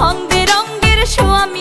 অঙ্গে রঙ্গের স্বামী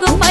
go